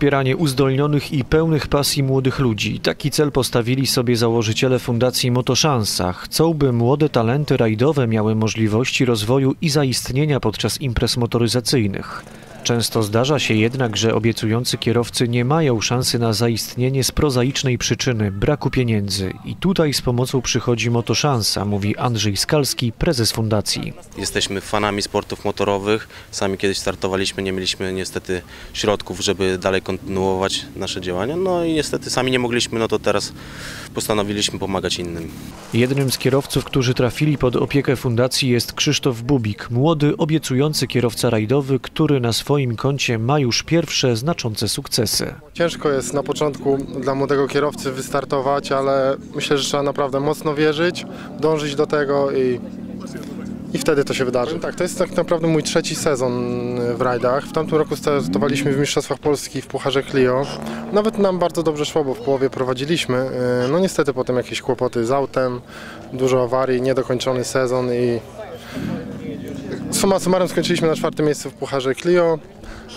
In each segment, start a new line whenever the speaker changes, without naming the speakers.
Wspieranie uzdolnionych i pełnych pasji młodych ludzi. Taki cel postawili sobie założyciele Fundacji Motoszansa. Chcą, by młode talenty rajdowe miały możliwości rozwoju i zaistnienia podczas imprez motoryzacyjnych. Często zdarza się jednak, że obiecujący kierowcy nie mają szansy na zaistnienie z prozaicznej przyczyny braku pieniędzy. I tutaj z pomocą przychodzi Motoszansa, mówi Andrzej Skalski, prezes fundacji.
Jesteśmy fanami sportów motorowych. Sami kiedyś startowaliśmy, nie mieliśmy niestety środków, żeby dalej kontynuować nasze działania. No i niestety sami nie mogliśmy, no to teraz postanowiliśmy pomagać innym.
Jednym z kierowców, którzy trafili pod opiekę fundacji jest Krzysztof Bubik, młody, obiecujący kierowca rajdowy, który na swoim koncie ma już pierwsze znaczące sukcesy.
Ciężko jest na początku dla młodego kierowcy wystartować, ale myślę, że trzeba naprawdę mocno wierzyć, dążyć do tego i, i wtedy to się wydarzy. Tak, to jest tak naprawdę mój trzeci sezon w rajdach. W tamtym roku startowaliśmy w Mistrzostwach Polski w Pucharze Clio. Nawet nam bardzo dobrze szło, bo w połowie prowadziliśmy. No niestety potem jakieś kłopoty z autem, dużo awarii, niedokończony sezon i Summa summarum skończyliśmy na czwartym miejscu w Pucharze Clio.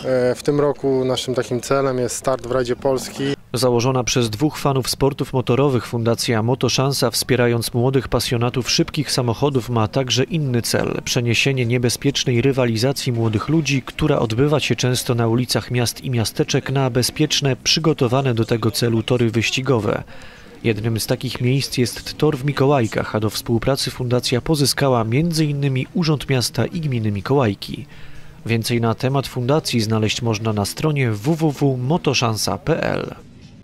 E, W tym roku naszym takim celem jest start w Rajdzie Polski.
Założona przez dwóch fanów sportów motorowych Fundacja Motoszansa, wspierając młodych pasjonatów szybkich samochodów, ma także inny cel przeniesienie niebezpiecznej rywalizacji młodych ludzi, która odbywa się często na ulicach miast i miasteczek, na bezpieczne, przygotowane do tego celu tory wyścigowe. Jednym z takich miejsc jest tor w Mikołajkach, a do współpracy fundacja pozyskała m.in. Urząd Miasta i Gminy Mikołajki. Więcej na temat fundacji znaleźć można na stronie www.motoszansa.pl.